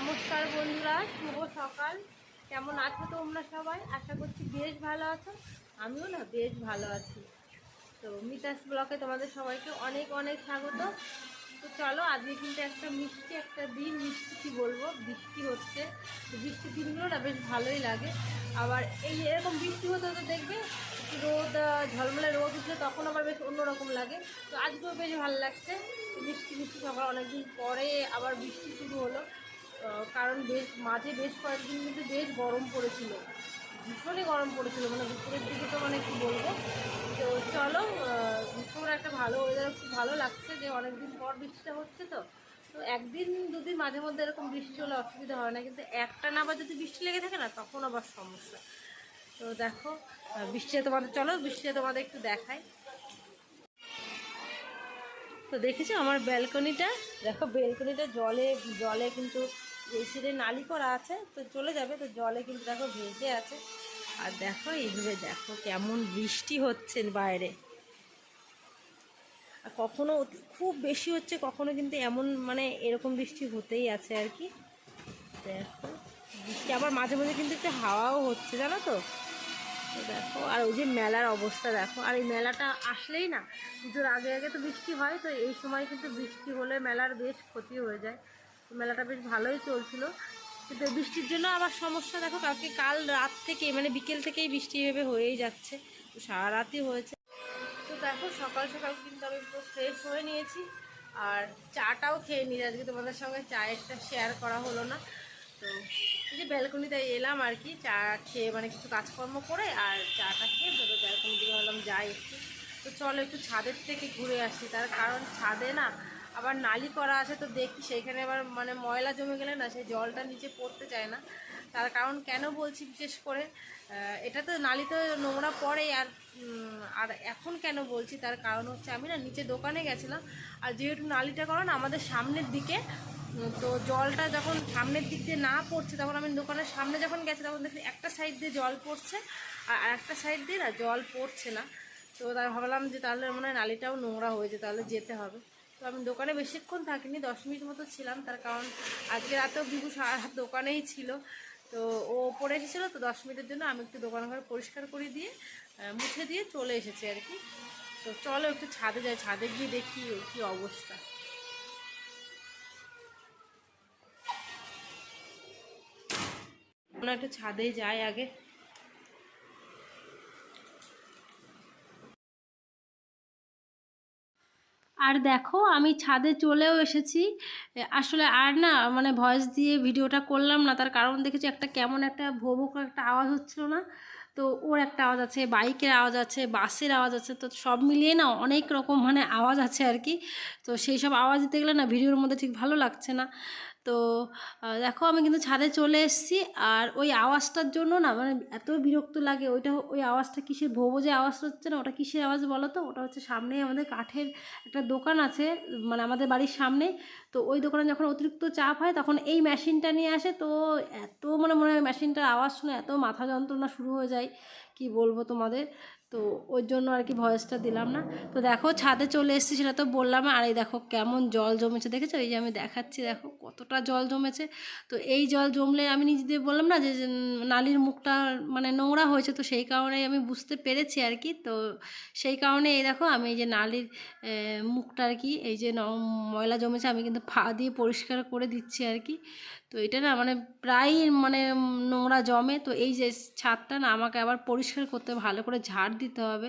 নমস্কার বন্ধুরা, শুভ সকাল। কেমন আছো তোমরা সবাই? আশা করছি বেশ ভালো আছো। আমিও না বেশ ভালো আছি। তো মিতাস ব্লকে তোমাদের সবাইকে অনেক অনেক স্বাগত। তো চলো, আজকে কিন্তু একটা মিষ্টি, একটা দিন মিষ্টি কী বলব? বৃষ্টি হচ্ছে। বৃষ্টির দিনগুলো না বেশ ভালোই লাগে। আবার এই এরকম বৃষ্টি হতে হতে দেখবে রোদ ঝলমলে রোদ উঠলে তখন আবার বেশ অন্যরকম লাগে। তো আজকেও বেশ ভালো লাগছে। বৃষ্টি বৃষ্টি সকাল অনেকদিন পরে আবার বৃষ্টি শুরু হলো। কারণ বেশ, মাঝে বেশ কয়েকদিন কিন্তু বেশ গরম পড়েছিল। ভীষণই গরম পড়েছিল মানে দুপুরের দিকে তো মানে কি বলব? তো চলো ভীষণ একটা ভালো ওয়েদার খুব ভালো লাগছে যে অনেকদিন পর বৃষ্টিটা হচ্ছে তো। তো একদিন, দুদিন মাঝে মধ্যে এরকম বৃষ্টি হলে অসুবিধা হয় না, কিন্তু একটা না আবার যদি বৃষ্টি লেগে থাকে না, তখন আবার সমস্যা। তো দেখো বৃষ্টিতে তোমাদের, চলো বৃষ্টিতে তোমাদের একটু দেখাই। তো দেখেছ আমার ব্যালকনিটা দেখো ব্যালকনিটা জলে জলে কিন্তু এই সাইডে নালি করা আছে, তো চলে যাবে, তো জলে কিন্তু দেখো ভেসে আছে। আর দেখো, এইভাবে দেখো কেমন বৃষ্টি হচ্ছে বাইরে। আর কখনো খুব বেশি হচ্ছে, কখনো কিন্তু এমন মানে এরকম বৃষ্টি হতেই আছে আর কি। দেখো, বৃষ্টি আবার মাঝে মাঝে কিন্তু একটু হাওয়াও হচ্ছে, জানো তো দেখো, আর ওই যে মেলার অবস্থা দেখো। আর এই মেলাটা আসলেই না, পুজোর আগে আগে তো বৃষ্টি হয়, তো এই সময় কিন্তু বৃষ্টি হলে মেলার বেশ ক্ষতি হয়ে যায়। মেলাটা বেশ ভালোই চলছিল। কিন্তু বৃষ্টির জন্য আবার সমস্যা, দেখো কালকে কাল রাত থেকে মানে বিকেল থেকেই বৃষ্টি এভাবে হয়েই যাচ্ছে। তো সারা রাতই হয়েছে। তো দেখো, সকাল সকাল কিন্তু আমি পুরো ফ্রেশ হয়ে নিয়েছি। আর চাটাও খেয়ে নিই আজকে তোমাদের সঙ্গে চায়েরটা শেয়ার করা হলো না। তো এই যে ব্যালকনিতে এলাম আর কি, চা খেয়ে মানে কিছু কাজকর্ম করে আর চাটা খেয়ে তো ব্যালকনি দিকে ভাবলাম যাই একটু। তো চলো একটু ছাদের থেকে ঘুরে আসি। তার কারণ ছাদে না আবার নালি করা আছে তো দেখি, সেইখানে আবার মানে ময়লা জমে গেলে না সেই জলটা নিচে পড়তে চায় না। তার কারণ কেন বলছি বিশেষ করে এটা তো নালি তো নোংরা পড়ে আর আর এখন কেন বলছি? তার কারণ হচ্ছে আমি না নিচে দোকানে গেছিলাম আর যেহেতু নালিটা করো না, আমাদের সামনের দিকে তো জলটা যখন সামনের দিক দিয়ে না পড়ছে, তখন আমি দোকানের সামনে যখন গেছি, তখন দেখি একটা সাইড দিয়ে জল পড়ছে আর একটা সাইড দিয়ে না জল পড়ছে না। তো তাই ভাবলাম যে তাহলে মনে হয় নালিটাও নোংরা হয়েছে তাহলে যেতে হবে। তো আমি দোকানে বেশিক্ষণ থাকিনি, দশ মিনিট মতো ছিলাম তার কারণ আজকে রাতেও বিভু সারা দোকানেই ছিল। তো ও পড়ে এসেছিল, তো দশ মিনিটের জন্য আমি একটু দোকান ঘর পরিষ্কার করে দিয়ে মুছে দিয়ে চলে এসেছি আর কি। তো চলো একটু ছাদে যাই, ছাদে গিয়ে দেখি কী অবস্থা। আমরা একটু ছাদে যাই আগে। আর দেখো, আমি ছাদে চলেও এসেছি। আসলে আর না মানে ভয়েস দিয়ে ভিডিওটা করলাম না। তার কারণ দেখেছি একটা কেমন একটা ভোবক একটা আওয়াজ হচ্ছিল না। তো ওর একটা আওয়াজ আছে, বাইকের আওয়াজ আছে, বাসের আওয়াজ আছে। তো সব মিলিয়ে না অনেক রকম মানে আওয়াজ আছে আর কি। তো সেই সব আওয়াজ দিতে গেলে না ভিডিওর মধ্যে ঠিক ভালো লাগছে না। তো দেখো আমি কিন্তু ছাদে চলে এসেছি আর ওই আওয়াজটার জন্য না মানে এত বিরক্ত লাগে। ওইটা ওই আওয়াজটা কিসের? ভোবো যে আওয়াজটা হচ্ছে না, ওটা কিসের আওয়াজ বলো তো? ওটা হচ্ছে সামনেই আমাদের কাঠের একটা দোকান আছে মানে আমাদের বাড়ির সামনে। তো ওই দোকানে যখন অতিরিক্ত চাপ হয় তখন এই মেশিনটা নিয়ে আসে। তো এত মানে মনে হয় মেশিনটার আওয়াজ শুনে এত মাথা যন্ত্রণা শুরু হয়ে যায়, কি বলব তোমাদের? তো ওই জন্য আর কি ভয়েসটা দিলাম না। তো দেখো ছাদে চলে এসেছি সেটা তো বললাম আর এই দেখো কেমন জল জমেছে, দেখেছ? এই যে আমি দেখাচ্ছি, দেখো। কতটা জল জমেছে। তো এই জল জমলে আমি নিজেদের বললাম না যে নালির মুখটা মানে নোংরা হয়েছে, তো সেই কারণেই আমি বুঝতে পেরেছি আর কি। তো সেই কারণে এই দেখো আমি এই যে নালির মুখটা আর কি, এই যে ময়লা জমেছে, আমি কিন্তু ফা দিয়ে পরিষ্কার করে দিচ্ছি আর কি। তো এটা না মানে প্রায় মানে নোংরা জমে, তো এই যে ছাদটা না আমাকে আবার পরিষ্কার করতে ভালো করে ঝাড় দিতে হবে।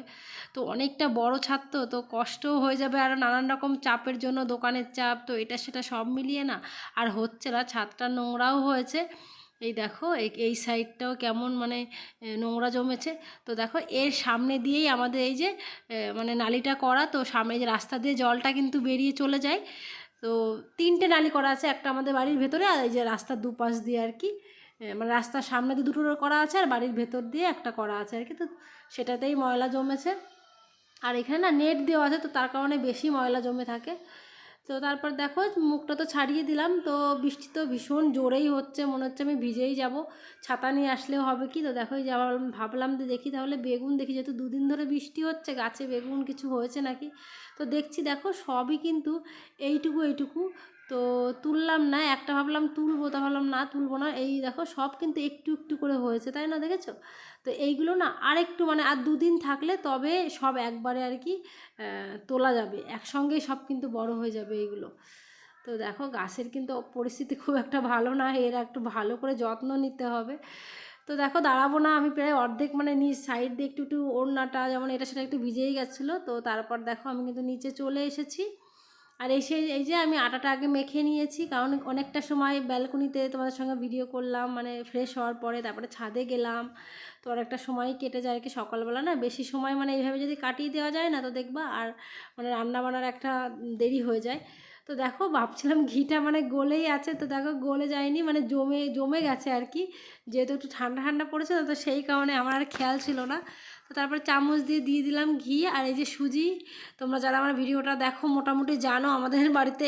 তো অনেকটা বড় ছাদ তো তো কষ্টও হয়ে যাবে আর নানান রকম চাপের জন্য দোকানের চাপ, তো এটা সেটা সব মিলিয়ে না আর হচ্ছে না, ছাদটা নোংরাও হয়েছে। এই দেখো, এই সাইডটাও কেমন মানে নোংরা জমেছে। তো দেখো, এর সামনে দিয়েই আমাদের এই যে মানে নালিটা করা, তো সামনে যে রাস্তা দিয়ে জলটা কিন্তু বেরিয়ে চলে যায়। তো তিনটে নালি করা আছে, একটা আমাদের বাড়ির ভেতরে আর এই যে রাস্তার দুপাশ দিয়ে আর কি। মানে রাস্তার সামনে দিয়ে দুটো করা আছে আর বাড়ির ভেতর দিয়ে একটা করা আছে আর কি। তো সেটাতেই ময়লা জমেছে। আর এখানে না, নেট দেওয়া আছে, তো তার কারণে বেশি ময়লা জমে থাকে। তো তারপর দেখো মুখটা তো ছাড়িয়ে দিলাম, তো বৃষ্টি তো ভীষণ জোরেই হচ্ছে, মনে হচ্ছে আমি ভিজেই যাব। ছাতা নিয়ে আসলেও হবে কি? তো দেখো যাওয়ার ভাবলাম যে দেখি তাহলে বেগুন দেখি, যেহেতু দুদিন ধরে বৃষ্টি হচ্ছে, গাছে বেগুন কিছু হয়েছে নাকি? তো দেখছি দেখো সবই কিন্তু এইটুকু এইটুকু তো তুললাম না, একটা ভাবলাম তুলবো, তা ভাবলাম না তুলবো না। এই দেখো সব কিন্তু একটু একটু করে হয়েছে, তাই না দেখেছ? তো এইগুলো না আর একটু মানে আর দুদিন থাকলে তবে সব একবারে আর কি তোলা যাবে, একসঙ্গেই সব কিন্তু বড় হয়ে যাবে এইগুলো। তো দেখো গাছের কিন্তু পরিস্থিতি খুব একটা ভালো না, এর একটু ভালো করে যত্ন নিতে হবে। তো দেখো দাঁড়াবো না, আমি প্রায় অর্ধেক মানে নিচ সাইড দিয়ে একটু একটু ওড়নাটা যেমন এটা সেটা একটু ভিজেই গেছিল, তো তারপর দেখো আমি কিন্তু নিচে চলে এসেছি। আর এসে এই যে আমি আটাটা আগে মেখে নিয়েছি, কারণ অনেকটা সময় ব্যালকনিতে তোমাদের সঙ্গে ভিডিও করলাম মানে ফ্রেশ হওয়ার পরে তারপরে ছাদে গেলাম, তো অনেকটা সময় কেটে যায় আর কি। সকালবেলা না বেশি সময় মানে এইভাবে যদি কাটিয়ে দেওয়া যায় না তো দেখবা আর মানে রান্না বান্নার একটা দেরি হয়ে যায়। তো দেখো ভাবছিলাম ঘিটা মানে গলেই আছে, তো দেখো গলে যায়নি মানে জমে জমে গেছে আর কি যেহেতু একটু ঠান্ডা ঠান্ডা পড়েছে তো সেই কারণে আমার আর খেয়াল ছিল না। তো তারপরে চামচ দিয়ে দিয়ে দিলাম ঘি আর এই যে সুজি। তোমরা যারা আমার ভিডিওটা দেখো, মোটামুটি জানো আমাদের বাড়িতে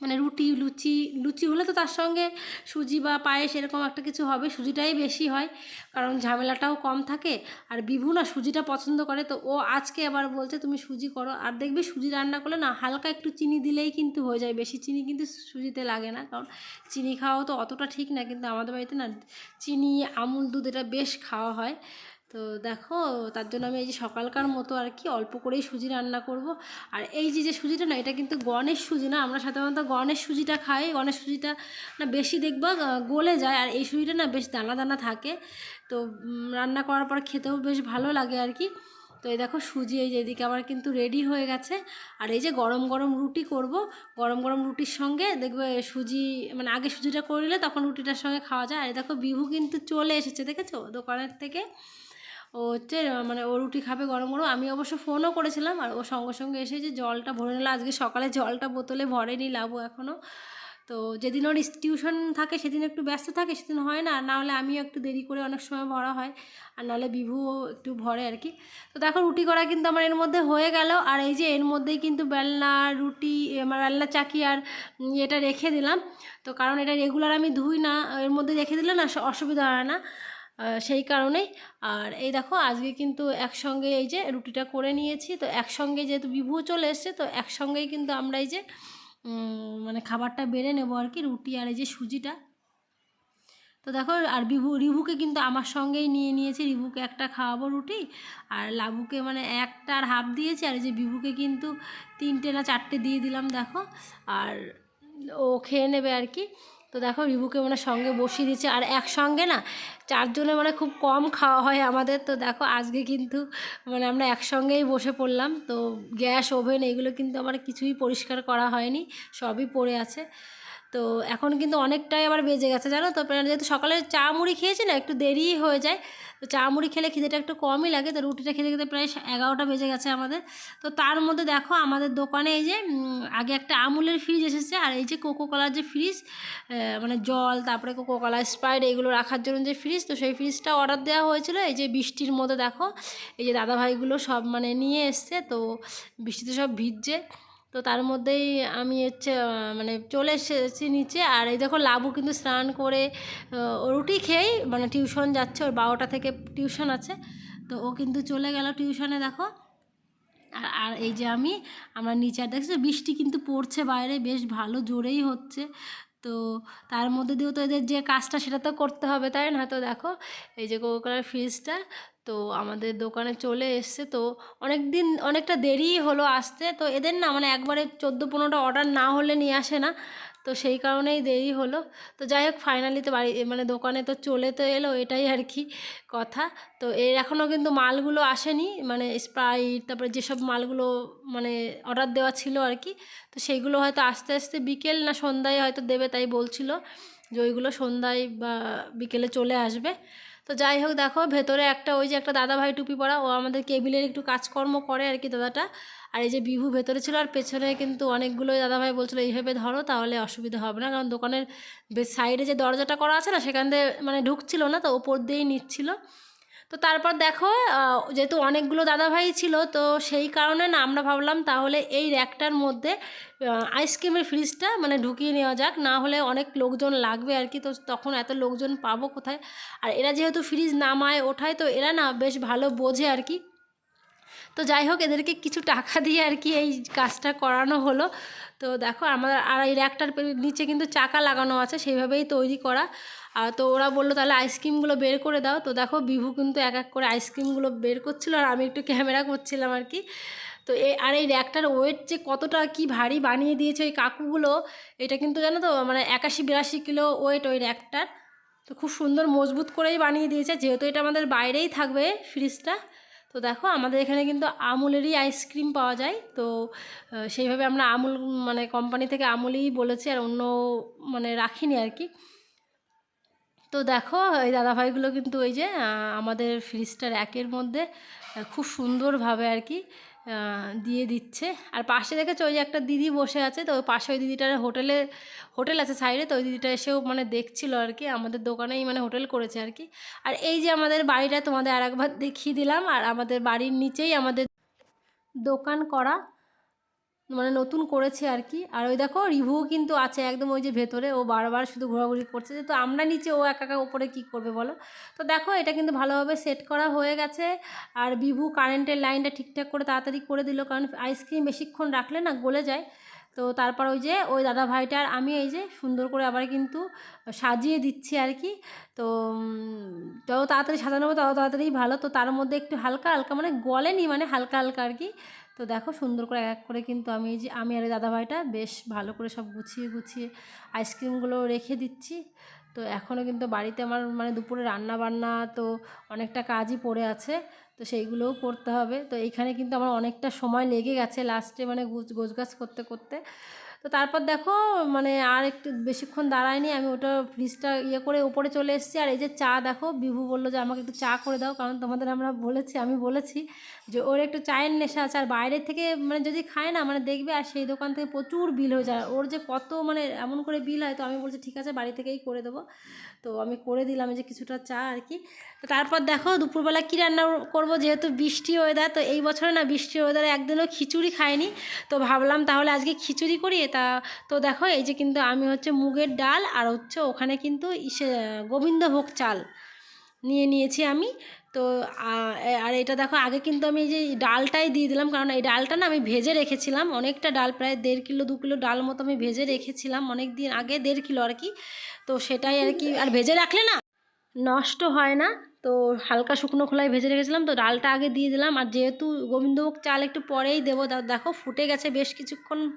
মানে রুটি, লুচি লুচি হলে তো তার সঙ্গে সুজি বা পায়েস এরকম একটা কিছু হবে, সুজিটাই বেশি হয়, কারণ ঝামেলাটাও কম থাকে। আর বিভু না সুজিটা পছন্দ করে, তো ও আজকে আবার বলছে, তুমি সুজি করো। আর দেখবে সুজি রান্না করলে না হালকা একটু চিনি দিলেই কিন্তু হয়ে যায়, বেশি চিনি কিন্তু সুজিতে লাগে না, কারণ চিনি খাওয়াও তো অতটা ঠিক না, কিন্তু আমাদের বাড়িতে না চিনি, আমুল দুধ এটা বেশ খাওয়া হয়। তো দেখো, তার জন্য আমি এই যে সকালকার মতো আর কি অল্প করেই সুজি রান্না করব। আর এই যে যে সুজিটা না, এটা কিন্তু গণেশ সুজি না, আমরা সাধারণত গণেশ সুজিটা খাই। গণেশ সুজিটা না বেশি দেখবা গলে যায় আর এই সুজিটা না বেশ দানা দানা থাকে। তো রান্না করার পর খেতেও বেশ ভালো লাগে আর কি। তো এই দেখো, সুজি এই যে, এদিকে আমার কিন্তু রেডি হয়ে গেছে। আর এই যে গরম গরম রুটি করব। গরম গরম রুটির সঙ্গে দেখবে সুজি মানে আগে সুজিটা করলে তখন রুটিটার সঙ্গে খাওয়া যায়। আর দেখো, বিহু কিন্তু চলে এসেছে, দেখেছ? দোকানের থেকে। ও হচ্ছে মানে ও রুটি খাবে গরম গরম। আমি অবশ্য ফোনও করেছিলাম, আর ও সঙ্গে সঙ্গে এসে যে জলটা ভরে নিল, আজকে সকালে জলটা বোতলে ভরেনি লাবো এখনও তো যেদিন ওর টিউশন থাকে, সেদিন একটু ব্যস্ত থাকে, সেদিন হয় না। না হলে আমিও একটু দেরি করে অনেক সময় ভরা হয়, আর নাহলে বিভুও একটু ভরে আর কি। তো দেখো, রুটি করা কিন্তু আমার এর মধ্যে হয়ে গেল। আর এই যে এর মধ্যেই কিন্তু বেলনা, রুটি, আমার বেলনা চাকি আর এটা রেখে দিলাম। তো কারণ এটা রেগুলার আমি ধুই না, এর মধ্যে রেখে দিলে না অসুবিধা হয় না। সেই কারণেই। আর এই দেখো, আজকে কিন্তু একসঙ্গে এই যে রুটিটা করে নিয়েছি, তো একসঙ্গে যেহেতু বিভু চলে এসছে, তো একসঙ্গেই কিন্তু আমরা এই যে মানে খাবারটা বেড়ে নেব আর কি, রুটি আর এই যে সুজিটা। তো দেখো, আর বিভু, রিভুকে কিন্তু আমার সঙ্গেই নিয়ে নিয়েছি। রিভুকে একটা খাওয়াবো রুটি, আর লাবুকে মানে একটা আর হাফ দিয়েছি, আর এই যে বিভুকে কিন্তু তিনটে না চারটে দিয়ে দিলাম, দেখো। আর ও খেয়ে নেবে আর কি। তো দেখো রিবুকে মানে সঙ্গে বসিয়ে দিচ্ছে আর একসঙ্গে না চারজনে মানে খুব কম খাওয়া হয় আমাদের। তো দেখো আজকে কিন্তু মানে আমরা একসঙ্গেই বসে পড়লাম। তো গ্যাস, ওভেন এগুলো কিন্তু আমার কিছুই পরিষ্কার করা হয়নি। সবই পড়ে আছে। তো এখন কিন্তু অনেকটাই আবার বেজে গেছে, জানো তো? যেহেতু সকালে চা মুড়ি খেয়েছি না, একটু দেরি হয়ে যায়। তো চা মুড়ি খেলে খিদেটা একটু কমই লাগে, তো রুটিটা খেতে খেতে প্রায় এগারোটা বেজে গেছে আমাদের। তো তার মধ্যে দেখো, আমাদের দোকানে এই যে আগে একটা আমুলের ফ্রিজ এসেছে, আর এই যে কোকো কলার যে ফ্রিজ মানে জল, তারপরে কোকো কলা এগুলো রাখার জন্য যে ফ্রিজ তো সেই ফ্রিজটা অর্ডার দেওয়া হয়েছিল। এই যে বৃষ্টির মধ্যে দেখো, এই যে দাদাভাইগুলো সব মানে নিয়ে এসছে, তো বৃষ্টিতে সব ভিজছে। তো তার মধ্যেই আমি হচ্ছে মানে চলে এসেছি নিচে। আর এই দেখো লাবু কিন্তু স্নান করে রুটি খেয়েই মানে টিউশন যাচ্ছে। ওর বারোটা থেকে টিউশন আছে। তো ও কিন্তু চলে গেল টিউশনে, দেখো। আর আর এই যে আমি, আমরা নিচে দেখছি, বৃষ্টি কিন্তু পড়ছে বাইরে। বেশ ভালো জোরেই হচ্ছে। তো তার মধ্যে দিয়েও তো এদের যে কাজটা সেটা তো করতে হবে, তাই না? তো দেখো, এই যে কোকো কোলার ফ্রিজটা তো আমাদের দোকানে চলে এসছে। তো অনেক দিন অনেকটা দেরিই হলো আসতে। তো এদের না মানে একবারে চোদ্দ পনেরোটা অর্ডার না হলে নিয়ে আসে না। তো সেই কারণেই দেরি হলো। তো যাই হোক ফাইনালি তো বাড়ি মানে দোকানে তো চলে তো এলো, এটাই আর কি কথা। তো এর এখনও কিন্তু মালগুলো আসেনি মানে স্প্রাইট, তারপরে যেসব মালগুলো মানে অর্ডার দেওয়া ছিল আর কি, তো সেইগুলো হয়তো আস্তে আস্তে বিকেল না সন্ধ্যায় হয়তো দেবে তাই বলছিল যে ওইগুলো সন্ধ্যায় বা বিকেলে চলে আসবে। তো যাই হোক দেখো, ভেতরে একটা ওই যে একটা দাদা ভাই টুপি পরা, ও আমাদের কেবিলের একটু কাজকর্ম করে আর কি দাদাটা। আর এই যে বিহু ভেতরে ছিল, আর পেছনে কিন্তু অনেকগুলোই দাদাভাই বলছিল এইভাবে ধরো, তাহলে অসুবিধা হবে না। কারণ দোকানের সাইডে যে দরজাটা করা আছে না, সেখান দিয়ে মানে ঢুকছিল না, তো ওপর দিয়েই নিচ্ছিল। তো তারপর দেখো যেহেতু অনেকগুলো দাদাভাই ছিল, তো সেই কারণে না আমরা ভাবলাম তাহলে এই র্যাকটার মধ্যে আইসক্রিমের ফ্রিজটা মানে ঢুকিয়ে নেওয়া যাক। না হলে অনেক লোকজন লাগবে আর কি, তো তখন এত লোকজন পাবো কোথায়? আর এরা যেহেতু ফ্রিজ নামায় ওঠায়, তো এরা না বেশ ভালো বোঝে আর কি। তো যাই হোক, এদেরকে কিছু টাকা দিয়ে আর কি এই কাজটা করানো হলো। তো দেখো আমার আর এই র্যাকটার নিচে কিন্তু চাকা লাগানো আছে, সেইভাবেই তৈরি করা। আর তো ওরা বলল, তাহলে আইসক্রিমগুলো বের করে দাও। তো দেখো, বিভু কিন্তু এক এক করে আইসক্রিমগুলো বের করছিল আর আমি একটু ক্যামেরা করছিলাম আর কি। তো এ, আর এই র্যাকটার ওয়েট যে কতটা কি ভারী বানিয়ে দিয়েছে ওই কাকুগুলো, এটা কিন্তু জানো তো মানে একাশি বিরাশি কিলো ওয়েট ওই র্যাকটার। তো খুব সুন্দর মজবুত করেই বানিয়ে দিয়েছে, যেহেতু এটা আমাদের বাইরেই থাকবে ফ্রিজটা তো দেখো, আমাদের এখানে কিন্তু আমুলেরই আইসক্রিম পাওয়া যায়। তো সেইভাবে আমরা আমুল মানে কোম্পানি থেকে আমুলই বলেছি আর অন্য মানে রাখিনি আর কি। তো দেখো, এই দাদাভাইগুলো কিন্তু ওই যে আমাদের ফ্রিজটার একের মধ্যে খুব সুন্দরভাবে আর কি দিয়ে দিচ্ছে। আর পাশে দেখেছ, ওই যে একটা দিদি বসে আছে, তো ওই পাশে ওই দিদিটার হোটেলে, হোটেল আছে সাইডে, তো ওই দিদিটা এসেও মানে দেখছিল আর কি, আমাদের দোকানেই মানে হোটেল করেছে আর কি। আর এই যে আমাদের বাড়িটা তোমাদের আর একবার দেখিয়ে দিলাম, আর আমাদের বাড়ির নিচেই আমাদের দোকান করা মানে নতুন করেছে আর কি। আর ওই দেখো রিভু কিন্তু আছে একদম ওই যে ভেতরে, ও বারবার শুধু ঘোরাঘুরি করছে। তো আমরা নিচে ও একা একা ওপরে কী করবে বলো? তো দেখো এটা কিন্তু ভালোভাবে সেট করা হয়ে গেছে। আর বিভু কারেন্টের লাইনটা ঠিকঠাক করে তাড়াতাড়ি করে দিল, কারণ আইসক্রিম বেশিক্ষণ রাখলে না গলে যায়। তো তারপর ওই যে ওই দাদা ভাইটার আমি এই যে সুন্দর করে আবার কিন্তু সাজিয়ে দিচ্ছি আর কি। তো যত তাড়াতাড়ি সাজানো হবে তত তাড়াতাড়ি ভালো। তো তার মধ্যে একটু হালকা হালকা মানে গলেনি মানে হালকা হালকা আর কি। তো দেখো সুন্দর করে এক এক করে কিন্তু আমি এই যে আমি আর দাদা দাদাভাইটা বেশ ভালো করে সব গুছিয়ে গুছিয়ে আইসক্রিমগুলো রেখে দিচ্ছি। তো এখনও কিন্তু বাড়িতে আমার মানে দুপুরে রান্না বান্না তো অনেকটা কাজই পড়ে আছে, তো সেইগুলোও করতে হবে। তো এইখানে কিন্তু আমার অনেকটা সময় লেগে গেছে লাস্টে মানে গুছ, গোছগাছ করতে করতে। তো তারপর দেখো মানে আর একটু বেশিক্ষণ দাঁড়ায়নি, আমি ওটা ফ্রিজটা ইয়ে করে উপরে চলে এসেছি। আর এই যে চা দেখো, বিভু বলল যে আমাকে একটু চা করে দাও, কারণ তোমাদের আমরা বলেছি, আমি বলেছি যে ওর একটু চায়ের নেশা আছে। আর বাইরের থেকে মানে যদি খায় না মানে দেখবে আর সেই দোকান থেকে প্রচুর বিল হয়ে যায়। ওর যে কত মানে এমন করে বিল হয়, তো আমি বলছি, ঠিক আছে, বাড়ি থেকেই করে দেবো। তো আমি করে দিলাম যে কিছুটা চা আর কি। তারপর দেখো দুপুরবেলা কী রান্না করব? যেহেতু বৃষ্টি ওয়েদার তো এই বছরে না বৃষ্টি ওয়েদারে একদিনও খিচুড়ি খাইনি। তো ভাবলাম তাহলে আজকে খিচুড়ি করি। তা, তো দেখো এই যে কিন্তু আমি হচ্ছে মুগের ডাল আর হচ্ছে ওখানে কিন্তু ইসে, গোবিন্দভোগ চাল নিয়ে নিয়েছি আমি। তো আর এটা দেখো আগে কিন্তু আমি যে ডালটাই দিয়ে দিলাম, কারণ এই ডালটা না আমি ভেজে রেখেছিলাম। অনেকটা ডাল, প্রায় দেড় কিলো, দু কিলো ডাল মতো আমি ভেজে রেখেছিলাম অনেক দিন আগে, দেড় কিলো আর কি। তো সেটাই আর কি, আর ভেজে রাখলে না নষ্ট হয় না। তো হালকা শুকনো খোলায় ভেজে রেখেছিলাম। তো ডালটা আগে দিয়ে দিলাম। আর যেহেতু গোবিন্দভোগ চাল একটু পরেই দেবো দা- দেখো ফুটে গেছে বেশ কিছুক্ষণ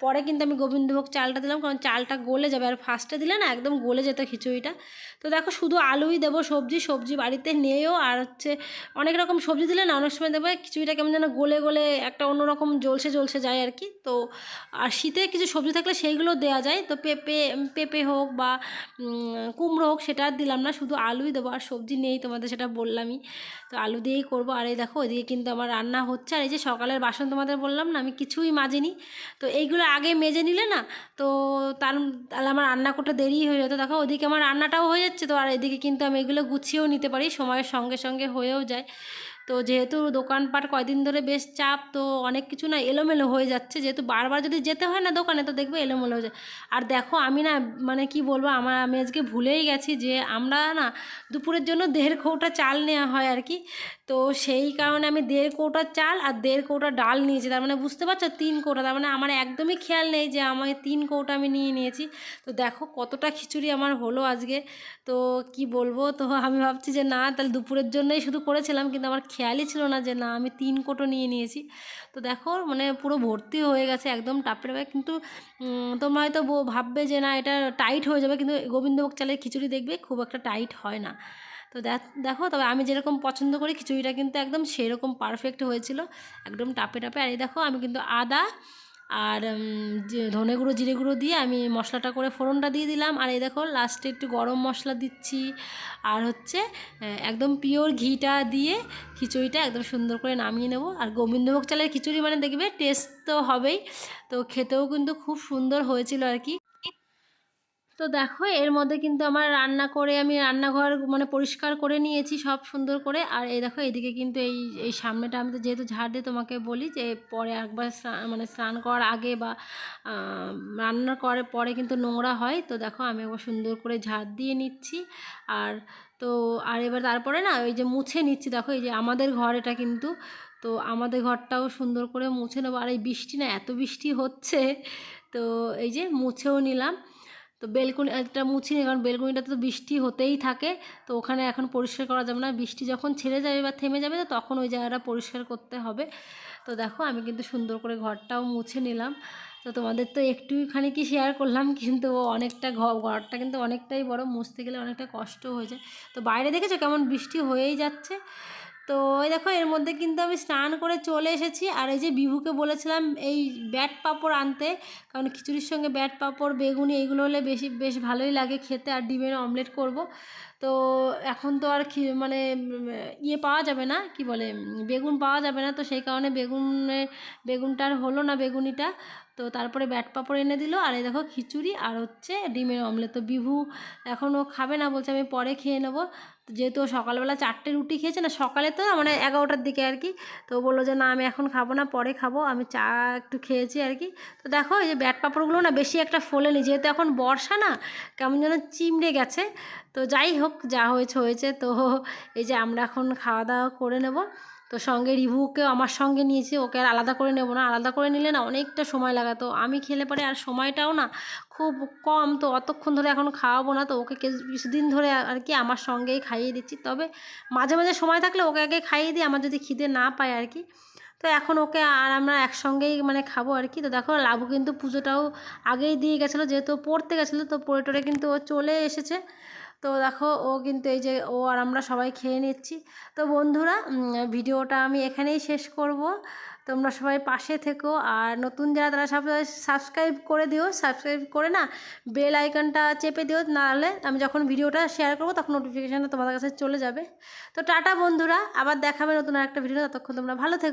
পরে কিন্তু আমি গোবিন্দভোগ চালটা দিলাম, কারণ চালটা গলে যাবে। আর ফার্স্টে দিলে না একদম গলে যেত খিচুড়িটা। তো দেখো শুধু আলুই দেবো, সবজি সবজি বাড়িতে নেয়েও আর হচ্ছে অনেক রকম সবজি দিলে না অনেক সময় দেবে খিচুড়িটা কেমন যেন গলে গলে একটা অন্যরকম জলসে জলসে যায় আর কি। তো আর শীতে কিছু সবজি থাকলে সেইগুলো দেওয়া যায়। তো পেঁপে পেঁপে হোক বা কুমড়ো হোক সেটা দিলাম না, শুধু আলুই দেবো। আর সবজি নেই তোমাদের সেটা বললামই। তো আলু দিয়েই করব। আর এই দেখো, ওইদিকে কিন্তু আমার রান্না হচ্ছে। আর এই যে সকালের বাসন তোমাদের বললাম না, আমি কিছুই মাজিনি। তো এইগুলো আগে মেজে নিলে না, তো তার তাহলে আমার রান্না করতে দেরি হয়ে যেত। দেখো ওদিকে আমার রান্নাটাও হয়ে যাচ্ছে তো, আর এদিকে কিন্তু আমি এগুলো গুছিয়েও নিতে পারি। সময়ের সঙ্গে সঙ্গে হয়েও যায়। তো যেহেতু দোকানপাট কয়দিন ধরে বেশ চাপ, তো অনেক কিছু না এলোমেলো হয়ে যাচ্ছে। যেহেতু বারবার যদি যেতে হয় না দোকানে, তো দেখবে এলোমেলো হয়ে যায়। আর দেখো, আমি না মানে কি বলব, আমার, আমি আজকে ভুলেই গেছি যে আমরা না দুপুরের জন্য দেড় খৌটা চাল নেওয়া হয় আর কি। তো সেই কারণে আমি দেড় কৌটা চাল আর দেড় কৌটা ডাল নিয়েছি। তার মানে বুঝতে পারছ? তিন কৌটা। তার মানে আমার একদমই খেয়াল নেই যে আমার তিন কৌটা আমি নিয়ে নিয়েছি। তো দেখো কতটা খিচুড়ি আমার হলো আজকে। তো কি বলব? তো আমি ভাবছি যে না, তাহলে দুপুরের জন্যই শুধু করেছিলাম, কিন্তু আমার খেয়ালই ছিল না যে না, আমি তিন কোটো নিয়ে নিয়েছি। তো দেখো মানে পুরো ভর্তি হয়ে গেছে একদম টাপের ব্যাগ। কিন্তু তোমরা হয়তো ভাববে যে না, এটা টাইট হয়ে যাবে। কিন্তু গোবিন্দভোগ চালের খিচুড়ি দেখবে খুব একটা টাইট হয় না। তো দেখ- তবে আমি যেরকম পছন্দ করি, খিচুড়িটা কিন্তু একদম সেরকম পারফেক্ট হয়েছিল, একদম টাপে টাপে। আর এই দেখো, আমি কিন্তু আদা আর ধনে গুঁড়ো, জিরে গুঁড়ো দিয়ে আমি মশলাটা করে ফোড়নটা দিয়ে দিলাম। আর এই দেখো লাস্টে একটু গরম মশলা দিচ্ছি। আর হচ্ছে একদম পিওর ঘিটা দিয়ে খিচুড়িটা একদম সুন্দর করে নামিয়ে নেব। আর গোবিন্দভোগ চালের খিচুড়ি মানে দেখবে টেস্ট তো হবেই। তো খেতেও কিন্তু খুব সুন্দর হয়েছিল আর কি। তো দেখো, এর মধ্যে কিন্তু আমার রান্না করে আমি রান্নাঘর মানে পরিষ্কার করে নিয়েছি সব সুন্দর করে। আর এই দেখো, এদিকে কিন্তু এই এই সামনেটা আমি তো যেহেতু ঝাড় দিয়ে তোমাকে বলি যে, পরে একবার মানে স্নান করার আগে বা রান্না করে পরে কিন্তু নোংরা হয়। তো দেখো, আমি একবার সুন্দর করে ঝাড় দিয়ে নিচ্ছি। আর তো, আর এবার তারপরে না, ওই যে মুছে নিচ্ছি। দেখো, এই যে আমাদের ঘর এটা কিন্তু, তো আমাদের ঘরটাও সুন্দর করে মুছে নেব। আর এই বৃষ্টি না, এত বৃষ্টি হচ্ছে। তো এই যে মুছেও নিলাম। তো বেলকুনি, একটা মুছি কারণ বেলকুনিটাতে তো বৃষ্টি হতেই থাকে। তো ওখানে এখন পরিষ্কার করা যাবে না। বৃষ্টি যখন ছেড়ে যাবে বা থেমে যাবে, তো তখন ওই জায়গাটা পরিষ্কার করতে হবে। তো দেখো, আমি কিন্তু সুন্দর করে ঘরটাও মুছে নিলাম। তো তোমাদের তো একটুখানি কি শেয়ার করলাম, কিন্তু অনেকটা ঘর ঘরটা কিন্তু অনেকটাই বড়। মুছতে গেলে অনেকটা কষ্ট হয়ে যায়। তো বাইরে দেখেছ কেমন বৃষ্টি হয়েই যাচ্ছে? তো ওই দেখো, এর মধ্যে কিন্তু আমি স্নান করে চলে এসেছি। আর এই যে বিভুকে বলেছিলাম এই ব্যাট পাঁপড় আনতে, কারণ খিচুড়ির সঙ্গে ব্যাট পাঁপড়, বেগুনি এইগুলো হলে বেশি, বেশ ভালোই লাগে খেতে। আর ডিমের অমলেট করব। তো এখন তো আর মানে ইয়ে পাওয়া যাবে না, কি বলে বেগুন পাওয়া যাবে না। তো সেই কারণে বেগুনের বেগুনটা আর হলো না বেগুনিটা। তো তারপরে ব্যাট পাঁপড় এনে দিল। আর এই দেখো, খিচুড়ি আর হচ্ছে ডিমের অমলেট। তো বিভু এখনও খাবে না বলছে, আমি পরে খেয়ে নেব। যেহেতু সকালবেলা চারটে রুটি খেয়েছে না, সকালে তো মানে এগারোটার দিকে আর কি। তো বলল যে, না, আমি এখন খাব না, পরে খাব, আমি চা একটু খেয়েছি আর কি। তো দেখো, এই যে ব্যাট পাঁপড়গুলো না বেশি একটা ফোলেনি, যেহেতু এখন বর্ষা না, কেমন যেন চিমড়ে গেছে। তো যাই হোক, যা হয়েছে হয়েছে। তো এই যে আমরা এখন খাওয়া দাওয়া করে নেব। তো সঙ্গে রিভুকেও আমার সঙ্গে নিয়েছি, ওকে আর আলাদা করে নেব না। আলাদা করে নিলে না অনেকটা সময় লাগাতো আমি খেলে পরে আর সময়টাও না খুব কম। তো অতক্ষণ ধরে এখন খাওয়াবো না। তো ওকে কিছুদিন ধরে আর কি আমার সঙ্গেই খাইয়ে দিচ্ছি। তবে মাঝে মাঝে সময় থাকলে ওকে আগে খাইয়ে দিই, আমার যদি খিদে না পায় আর কি। তো এখন ওকে আর আমরা একসঙ্গেই মানে খাব আর কি। তো দেখো লাভু কিন্তু পুজোটাও আগেই দিয়ে গেছিল, যেহেতু পড়তে গেছিল, তো পড়ে টড়ে কিন্তু ও চলে এসেছে। তো দেখো ও কিন্তু এই যে ও আর আমরা সবাই খেয়ে নিচ্ছি। তো বন্ধুরা ভিডিওটা আমি এখানেই শেষ করব। তোমরা সবাই পাশে থেকো আর নতুন যারা তারা সব সাবস্ক্রাইব করে দিও। সাবস্ক্রাইব করে না বেল আইকনটা চেপে দিও। নাহলে আমি যখন ভিডিওটা শেয়ার করব তখন নোটিফিকেশানটা তোমাদের কাছে চলে যাবে। তো টাটা বন্ধুরা, আবার দেখাবে নতুন আর একটা ভিডিও ততক্ষণ তোমরা ভালো থেকো।